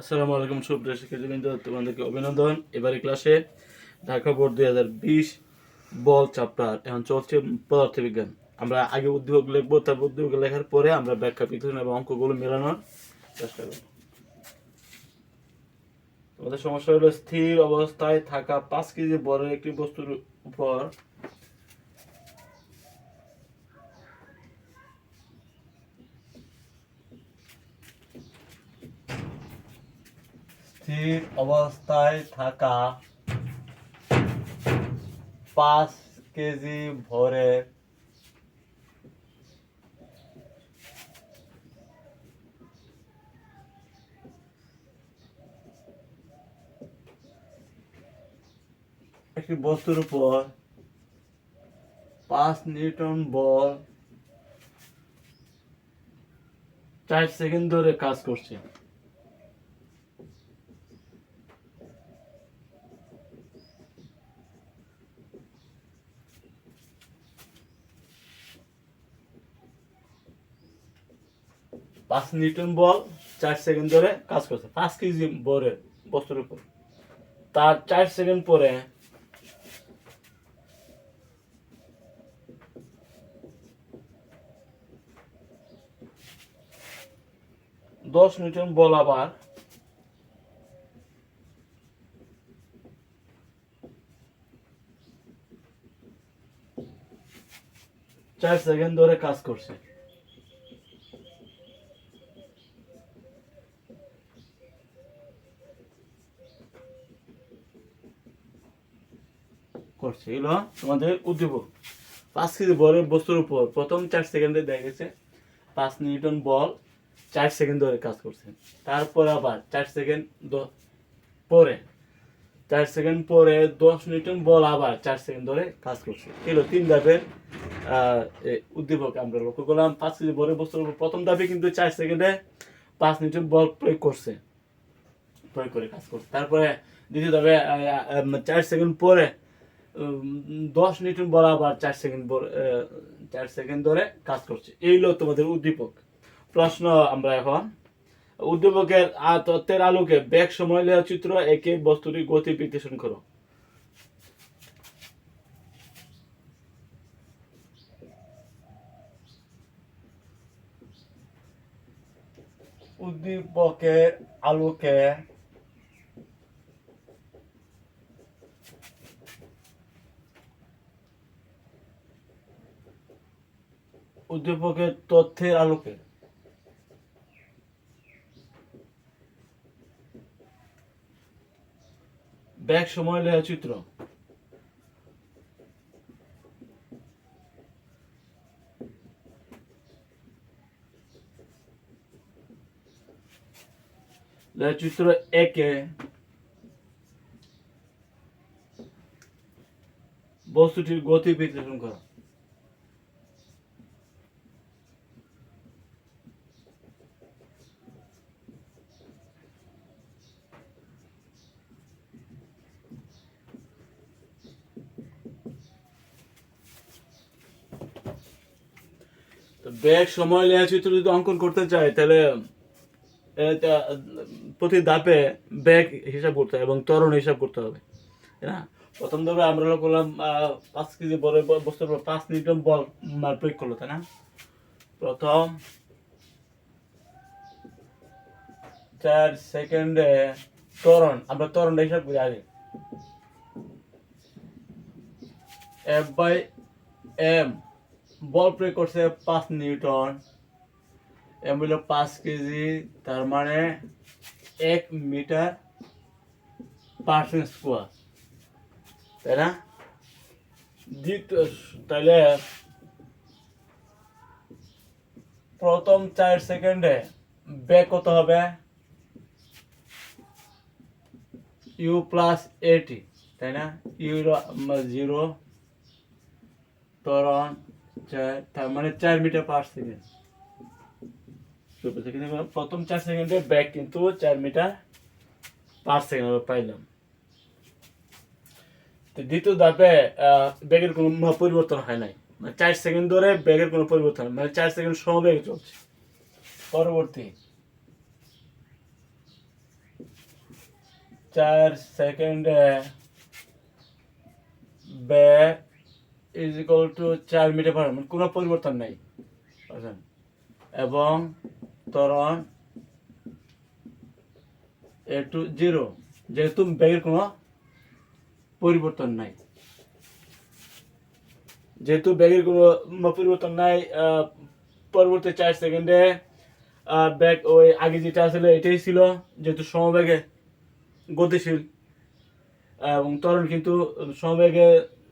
আসসালামু আলাইকুম, সুপ্রিয় শিক্ষার্থীবৃন্দ, তোমাদেরকে অভিনন্দন। এবারে ক্লাসে ঢাকা বোর্ড দুই হাজার বিশ বল চ্যাপ্টার এখন চলছে পদার্থবিজ্ঞান। আমরা আগে উদ্যোগ লিখব, তারপর উদ্যোগ লেখার পরে আমরা ব্যাখ্যা, বিশ্লেষণ এবং অঙ্কগুলো মেলানোর চেষ্টা করব। তোমাদের সমস্যা হলো স্থির অবস্থায় থাকা পাঁচ কেজি বড় একটি বস্তুর উপর স্থির অবস্থায় থাকা পাঁচ কেজি ভরের একটি বস্তুর উপর পাঁচ নিউটন বল চার সেকেন্ড ধরে কাজ করছে। পাঁচ নিউটন বল চার সেকেন্ড ধরে কাজ করছে। পাঁচ কেজি বরের বস্তুর উপর। তার চার সেকেন্ড পরে দশ নিউটন বল আবার চার সেকেন্ড ধরে কাজ করছে। করছে। এগুলো তোমাদের উদ্দীপক। পাঁচ কেজি বলের বস্তুর উপর প্রথম চার সেকেন্ডে দেখা গেছে পাঁচ নিউটন বল চার সেকেন্ড ধরে কাজ করছে। তারপর আবার চার সেকেন্ড পরে, চার সেকেন্ড পরে দশ নিউটন বল আবার চার সেকেন্ড ধরে কাজ করছে। এগুলো তিন ধাপের উদ্দীপক আমরা লক্ষ্য করলাম। পাঁচ কেজি বলের বস্তুর উপর প্রথম ধাপে কিন্তু চার সেকেন্ডে পাঁচ নিউটন বল প্রয়োগ করছে। প্রয়োগ করে কাজ করছে। তারপরে দ্বিতীয় ধাপে চার সেকেন্ড পরে দশ নিউটন বল আবার চার সেকেন্ড চার সেকেন্ড ধরে কাজ করছে। এইগুলো তোমাদের উদ্দীপক। প্রশ্ন আমরা এখন। উদ্দীপকের তত্ত্বের আলোকে ব্যাগ সময় লেখা চিত্র একে বস্তুটি গতি বিশ্লেষণ করো। উদ্দীপকের আলোকে উদ্দীপকের তথ্যের আলোকে। ব্যাগ সময় লেখা চিত্র। চিত্র একে। বস্তুটির গতি বিশ্লেষণ করা। ব্যাগ সময় লেখা চিত্র যদি অঙ্কন করতে চাই, তাহলে প্রতি ধাপে ব্যাগ হিসাব করতে হবে এবং তরণ হিসাব করতে হবে না? প্রথম ধাপে আমরা করলাম পাঁচ কেজি বড় বস্তুর উপর পাঁচ নিউটন বল প্রয়োগ করল, তাই না? প্রথম, চার সেকেন্ডে তরণ, আমরা ত্বরণটা হিসাব করি আগে। এফ বাই এম বল প্রয়োগ করছে পাঁচ নিউটন। এম পাঁচ কেজি, তার মানে এক মিটার পার্সেন্ট স্কোয়ার। তাই না? দ্বিতীয় তাহলে প্রথম চার সেকেন্ডে ব্যাক কত হবে? ইউ প্লাস এটি, তাই না? U zero. ত্বরণ চার তার মানে চার মিটার পার সেকেন্ড প্রথম চার সেকেন্ডে ব্যাক কিন্তু চার মিটার পার সেকেন্ড পাইলাম। তো দ্বিতীয় ধাপে ব্যাগের কোনো পরিবর্তন হয় নাই। মানে চার সেকেন্ড ধরে ব্যাগের কোনো পরিবর্তন মানে চার সেকেন্ড সমবেগে চলছে। পরবর্তী। চার সেকেন্ডে ব্যাগ ইজ ইকুয়াল টু চার মিটার পার মানে কোনো পরিবর্তন নেই। বুঝলেন? এবং ত্বরণ এ টু জিরো যেহেতু ব্যাগের কোনো পরিবর্তন নাই। যেহেতু ব্যাগের কোনো পরিবর্তন নাই পরবর্তী চার সেকেন্ডে ব্যাগ ওই আগে যেটা আসলে এটাই ছিল, যেহেতু সমবেগে গতিশীল। এবং ত্বরণ কিন্তু সমবেগে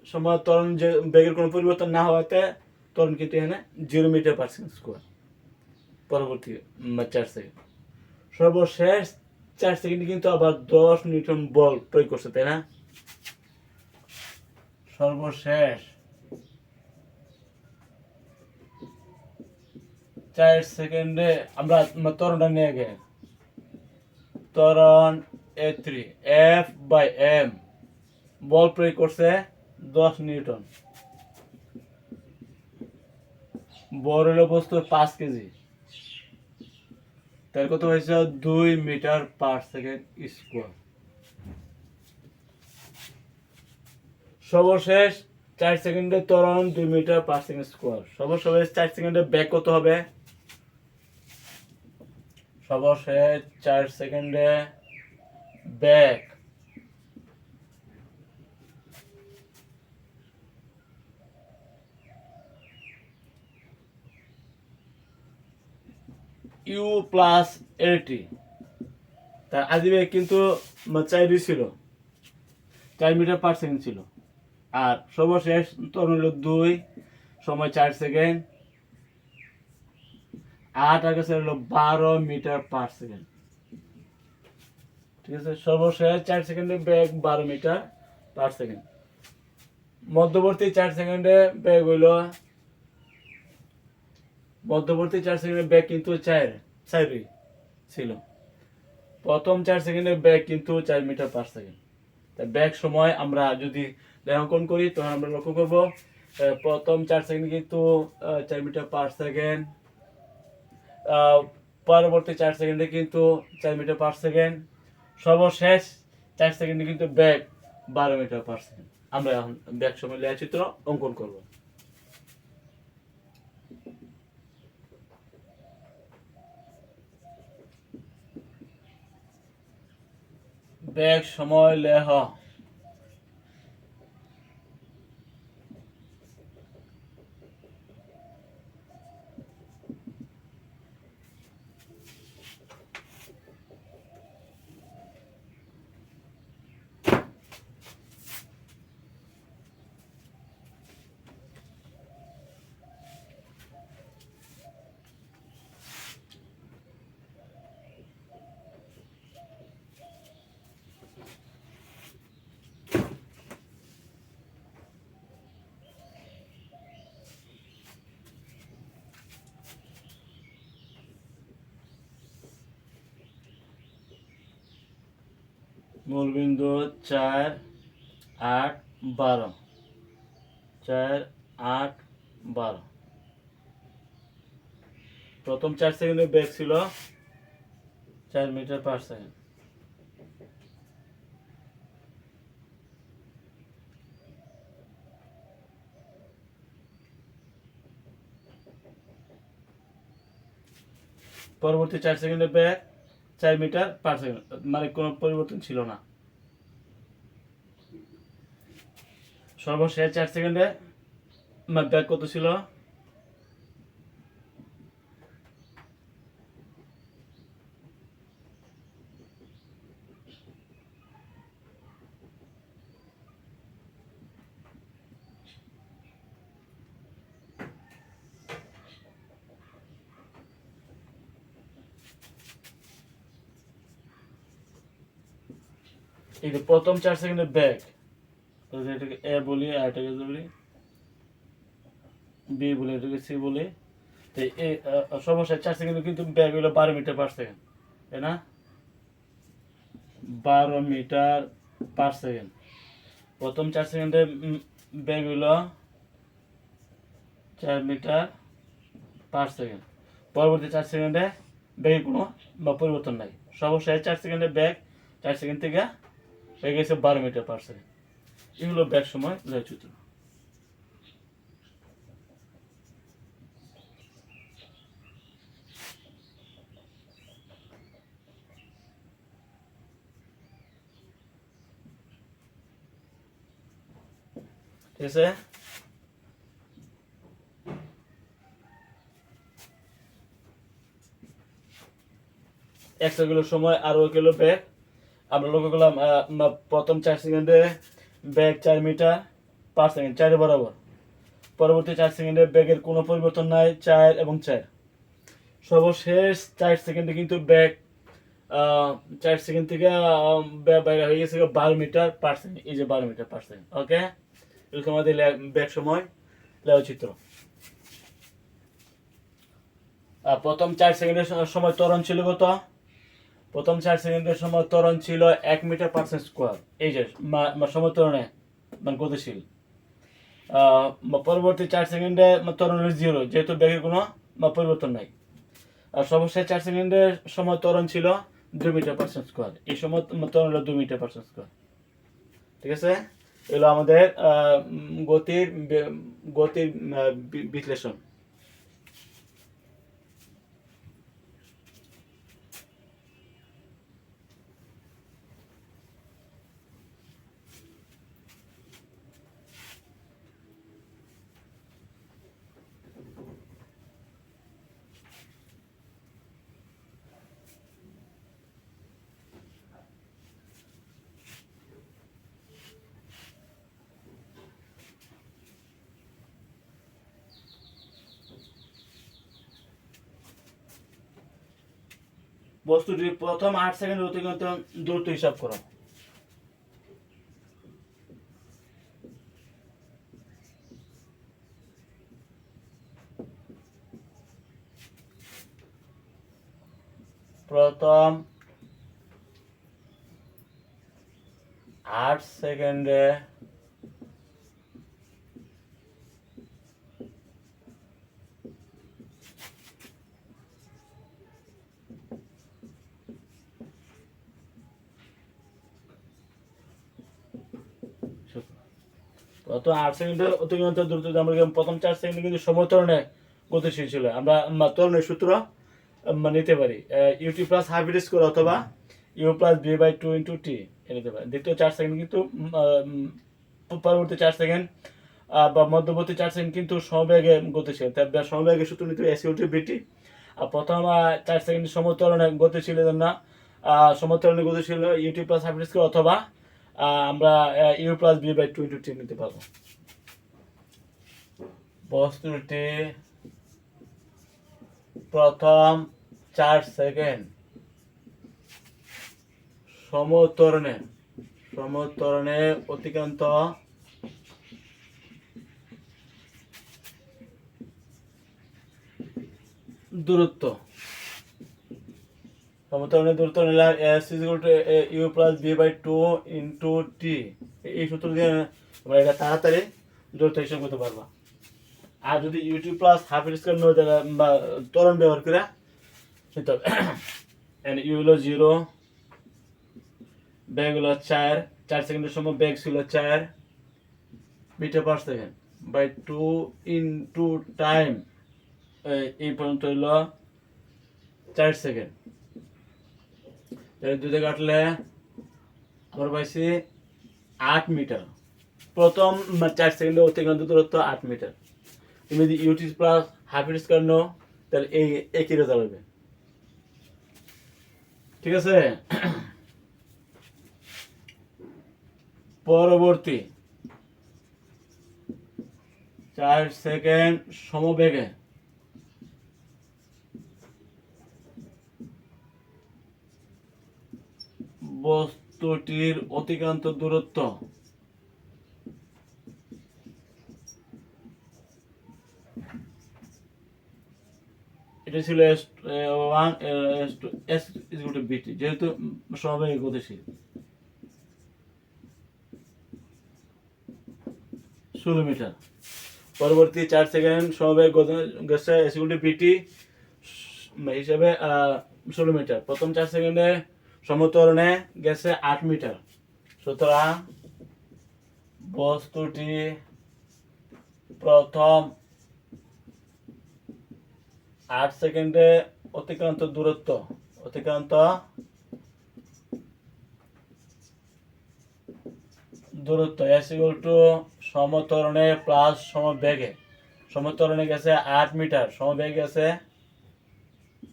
সময় ত্বরণ যে বেগের কোনো পরিবর্তন না হওয়াতে ত্বরণ কিন্তু এখানে zero metre per second square পরবর্তী চার সেকেন্ড সর্বশেষ চার সেকেন্ডে কিন্তু আবার দশ নিউটন বল প্রয়োগ করছে, তাই না? সর্বশেষ চার সেকেন্ডে আমরা ত্বরণটা নিয়ে গে ত্বরণ a three F by M বল প্রয়োগ করছে দশ নিউটন। বড় হলো বস্তুর পাঁচ কেজি। তার কত হয়েছে? দুই মিটার পার সেকেন্ড স্কোয়ার। সর্বশেষ চার সেকেন্ডে ত্বরণ দুই মিটার পার সেকেন্ড স্কোয়ার। সর্বশেষ চার সেকেন্ডে ব্যাক কত হবে? সর্বশেষ চার সেকেন্ডে ব্যাক ইউ প্লাস এটি তার আদিবে কিন্তু চাইরই ছিল। চার মিটার পার সেকেন্ড ছিল। আর সর্বশেষ তরুণ হলো দুই, সময় চার সেকেন্ড। আট আগে হলো বারো মিটার পার সেকেন্ড। ঠিক আছে, সর্বশেষ চার সেকেন্ডে ব্যাগ বারো মিটার পার সেকেন্ড। মধ্যবর্তী চার সেকেন্ডে ব্যাগ হইল মধ্যবর্তী চার সেকেন্ডের ব্যাগ কিন্তু চার চারই ছিল। প্রথম চার সেকেন্ডের ব্যাগ কিন্তু চার মিটার পার সেকেন্ড তাই ব্যাগ সময় আমরা যদি লেখাঙ্কন করি, তখন আমরা লক্ষ্য করব প্রথম চার সেকেন্ড কিন্তু চার মিটার পার সেকেন্ড পরবর্তী চার সেকেন্ডে কিন্তু চার মিটার পার সেকেন্ড সর্বশেষ চার সেকেন্ডে কিন্তু ব্যাগ বারো মিটার পার সেকেন্ড আমরা এখন ব্যাগ সময় লেখা চিত্র অঙ্কন করব। ব্যাগ সময় লেহ মূলবিন্দু চার আট বারো। চার আট বারো। প্রথম চার সেকেন্ডের ব্যাগ ছিল চার মিটার পার সেকেন্ড। পরবর্তী চার সেকেন্ডের ব্যাগ চার মিটার পার সেকেন্ড মানে কোনো পরিবর্তন ছিল না। সর্বশেষ চার সেকেন্ডে আমার ব্যাগ কত ছিল এই যে প্রথম চার সেকেন্ডে ব্যাগ তো এটাকে এ বলি আর এটাকে বলি বি বলি এটাকে সি বলি। তো আহ, সর্বশেষ চার সেকেন্ডে কিন্তু ব্যাগ হলো বারো মিটার পার সেকেন্ড তাই না? বারো মিটার পার সেকেন্ড। প্রথম চার সেকেন্ডে ব্যাগ হলো চার মিটার পার সেকেন্ড। পরবর্তী চার সেকেন্ডে ব্যাগের কোনো পরিবর্তন নাই। সর্বশেষ চার সেকেন্ডে ব্যাগ চার সেকেন্ড থেকে হয়ে গেছে বারো মিটার পার সেকেন্ড এগুলো ব্যাক সময় আছে? একশো কিলো সময়, আরও কিলো ব্যাগ আমরা লক্ষ্য করলাম প্রথম চার সেকেন্ডে ব্যাগ চার মিটার পাঁচ সেকেন্ড চারে বরাবর। পরবর্তী চার সেকেন্ডে ব্যাগের কোনো পরিবর্তন নাই, চার এবং চার। সর্বশেষ চার সেকেন্ডে কিন্তু ব্যাগ চার সেকেন্ড থেকে বাইরে হয়ে গেছে বারো মিটার পার সেকেন্ড এই যে বারো মিটার পার সেকেন্ড ওকে এরকম আমাদের ব্যাগ সময় চিত্র আর প্রথম চার সেকেন্ডের সময় ত্বরণ ছিল কত? প্রথম চার সেকেন্ডের সময় ত্বরণ ছিল এক মিটার পার্সেন্ট স্কোয়ার। এই যে ত্বরণে মানে গতিশীল। পরবর্তী চার সেকেন্ডে ত্বরণ জিরো যেহেতু ব্যাগের কোনো পরিবর্তন নাই। আর সর্বশেষ চার সেকেন্ডের সময় ত্বরণ ছিল দুই মিটার পার্সেন্ট স্কোয়ার। এই সময় ত্বরণ হলো দুই মিটার পার্সেন্ট স্কোয়ার। ঠিক আছে? এগুলো আমাদের গতির গতির বিশ্লেষণ। বস্তুটির প্রথম আট সেকেন্ড অতিক্রান্ত দূরত্ব হিসাব করো। প্রথম আট সেকেন্ডে প্রথম আট সেকেন্ডে অতিক্রান্ত দ্রুত আমরা প্রথম চার সেকেন্ডে কিন্তু সমতরণে গতিশীল ছিল। আমরা তরণের সূত্র নিতে পারি। U t plus hybrid square অথবা u plus b by two into t নিতে পারি। দ্বিতীয় চার সেকেন্ড কিন্তু পরবর্তী চার সেকেন্ড বা মধ্যবর্তী চার সেকেন্ড কিন্তু সমবেগে গতিশীল। তাই বা সমবেগের সূত্র নিতে এসি ইউটি বিটি আর প্রথম চার সেকেন্ড সমতরণে গতিশীল না সমতরণে গতিশীল ইউটি প্লাস হাইব্রিড স্কোর অথবা আমরা u plus b by two into t নিতে পারব। বস্তুটি প্রথম চার সেকেন্ড সমতরণে সমতরণে অতিক্রান্ত। দূরত্ব। সমতরণের দূরত্ব নিলাম s is equal to u plus b by two into t এই সূত্র দিয়ে আমরা এটা তাড়াতাড়ি দূরত্ব হিসাব করতে পারবা। আর যদি ইউটিউব প্লাস হাফ স্কোয়ার নয় তাহলে বা ত্বরণ ব্যবহার করে, নিতে হবে। ইউ হলো জিরো ব্যাগ হলো চার চার সেকেন্ডের সময় ব্যাগ ছিল চার metre per second by two into time এই পর্যন্ত হইল চার সেকেন্ড তাহলে দুধে কাটলে আমরা পাইছি আট মিটার। প্রথম চার সেকেন্ডে অতিক্রান্ত দূরত্ব আট মিটার। তুমি যদি u t plus half square no তাহলে এই একই রেজাল্ট হবে। ঠিক আছে? পরবর্তী। চার সেকেন্ড সমবেগে। বস্তুটির অতিক্রান্ত দূরত্ব। এটা ছিল s one s is two b t যেহেতু সমবেগে গতিশীল। ষোলো মিটার। পরবর্তী চার সেকেন্ড সমবেগ গেছে এস টু বিটি হিসাবে ষোলো মিটার। প্রথম চার সেকেন্ডে সমতরণে গেছে আট মিটার। সুতরাং বস্তুটি প্রথম আট সেকেন্ডে অতিক্রান্ত দূরত্ব অতিক্রান্ত দূরত্ব এস ইকুয়াল টু সমতরণে প্লাস সমবেগে। সমতরণে গেছে আট মিটার, সমবেগে গেছে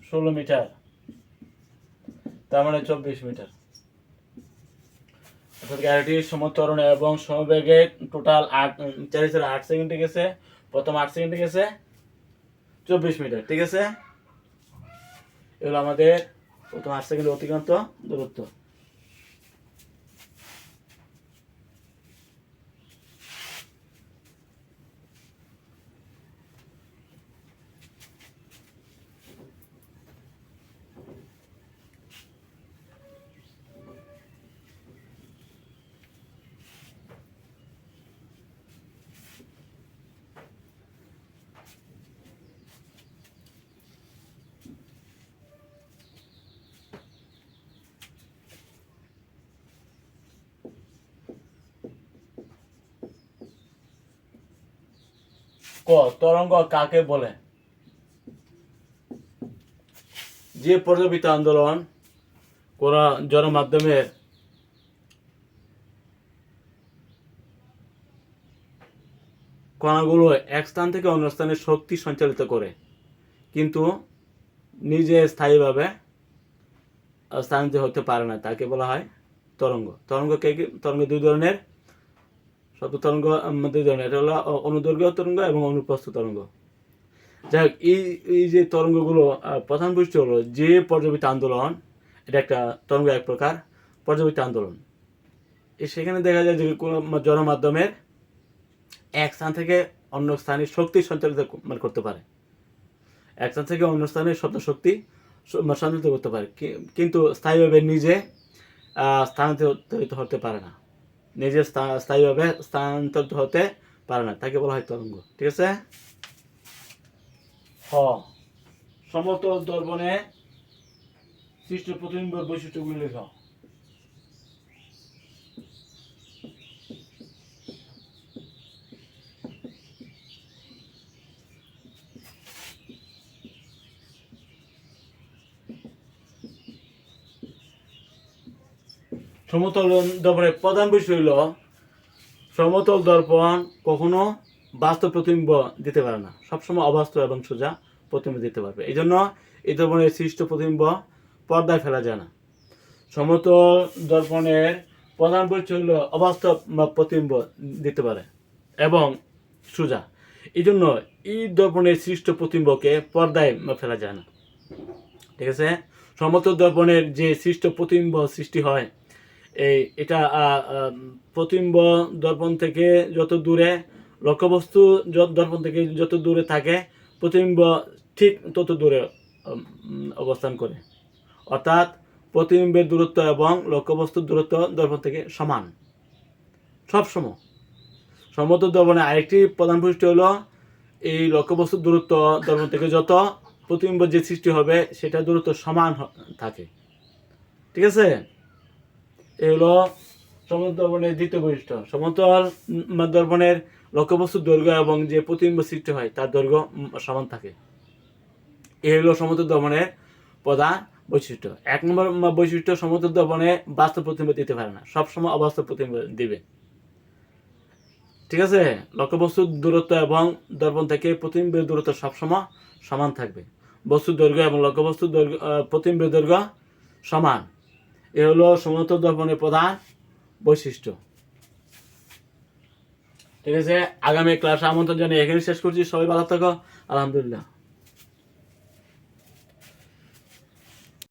ষোলো মিটার। তার মানে চব্বিশ মিটার। অর্থাৎ গাড়িটি সমত্বরণে এবং সমবেগে টোটাল আট চারি চার আট সেকেন্ডে গেছে, প্রথম আট সেকেন্ডে গেছে, চব্বিশ মিটার, ঠিক আছে? এগুলো আমাদের প্রথম আট সেকেন্ড অতিক্রান্ত দূরত্ব। ক, তরঙ্গ কাকে বলে? যে পর্যবিত আন্দোলন কোন জনমাধ্যমের কণাগুলো এক স্থান থেকে অন্য স্থানে শক্তি সঞ্চালিত করে, কিন্তু নিজে স্থায়ীভাবে স্থানান্তরিত হতে পারে না, তাকে বলা হয় তরঙ্গ। তরঙ্গ কি- তরঙ্গ দুই ধরনের। শব্দ তরঙ্গ উম, দুই ধরনের এটা হলো অনুদৈর্ঘ্য তরঙ্গ এবং অনুপ্রস্থ তরঙ্গ। যাই হোক এই এই যে তরঙ্গগুলো প্রধান বৈশিষ্ট্য হলো যে পর্যবিত আন্দোলন এটা একটা তরঙ্গ এক প্রকার পর্যবিত আন্দোলন। সেখানে দেখা যায় যে কোনো জনমাধ্যমের এক স্থান থেকে অন্য স্থানে শক্তি সঞ্চালিত মানে করতে পারে। এক স্থান থেকে অন্য স্থানে শব্দ শক্তি মানে সঞ্চালিত করতে পারে। কিন্তু স্থায়ীভাবে নিজে স্থানান্তরিত হতে পারে না। নিজে স্থা- স্থায়ীভাবে স্থানান্তরিত হতে পারে না। তাকে বলা হয় তরঙ্গ। ঠিক আছে? হ। সমতল দর্পণে সৃষ্ট প্রতিবিম্ব বৈশিষ্ট্যগুলি লেখ। সমতল দর্পণের প্রধান বিষয় হইল, সমতল দর্পণ কখনো বাস্তব প্রতিবিম্ব দিতে পারে না। সবসময় অবাস্তব এবং সোজা প্রতিবিম্ব দিতে পারবে। এই জন্য এই দর্পণের সৃষ্ট প্রতিবিম্ব পর্দায় ফেলা যায় না। সমতল দর্পণের প্রধান পরিচয় হলো অবাস্তব প্রতিবিম্ব দিতে পারে এবং সোজা। এই জন্য এই দর্পণের সৃষ্ট প্রতিবিম্বকে পর্দায় ফেলা যায় না। ঠিক আছে? সমতল দর্পণের যে সৃষ্ট প্রতিবিম্ব সৃষ্টি হয় এই, এটা প্রতিবিম্ব দর্পণ থেকে যত দূরে, লক্ষ্যবস্তু দর্পণ থেকে যত দূরে থাকে, প্রতিবিম্ব ঠিক তত দূরে অবস্থান করে। অর্থাৎ প্রতিবিম্বের দূরত্ব এবং লক্ষ্যবস্তুর দূরত্ব দর্পণ থেকে সমান। সবসময় সমতল দর্পণে আরেকটি প্রধান বৈশিষ্ট্য হলো, এই লক্ষ্যবস্তুর দূরত্ব দর্পণ থেকে যত প্রতিবিম্ব যে সৃষ্টি হবে, সেটা দূরত্ব সমান থাকে। ঠিক আছে? এ হলো সমতল দর্পণের দ্বিতীয় বৈশিষ্ট্য। সমতল দর্পণের লক্ষ্যবস্তুর দৈর্ঘ্য এবং যে প্রতিবিম্ব সৃষ্টি হয় তার দৈর্ঘ্য সমান থাকে। এ হলো সমতল দর্পণের প্রধান বৈশিষ্ট্য। এক নম্বর বৈশিষ্ট্য সমতল দর্পণে বাস্তব প্রতিবিম্ব দিতে পারে না সবসময় অবাস্তব প্রতিবিম্ব দিবে। ঠিক আছে? লক্ষ্যবস্তুর দূরত্ব এবং দর্পণ থেকে প্রতিবিম্বের দূরত্ব সবসময় সমান থাকবে। বস্তুর দৈর্ঘ্য এবং লক্ষ্যবস্তুর দৈর্ঘ্য আহ, প্রতিবিম্বের দৈর্ঘ্য সমান। এ হলো সমতল দর্পণের প্রধান বৈশিষ্ট্য। ঠিক আছে? আগামী ক্লাসে আমন্ত্রণ জানিয়ে এখানে শেষ করছি। সবাই ভালো থাকো। আলহামদুলিল্লাহ।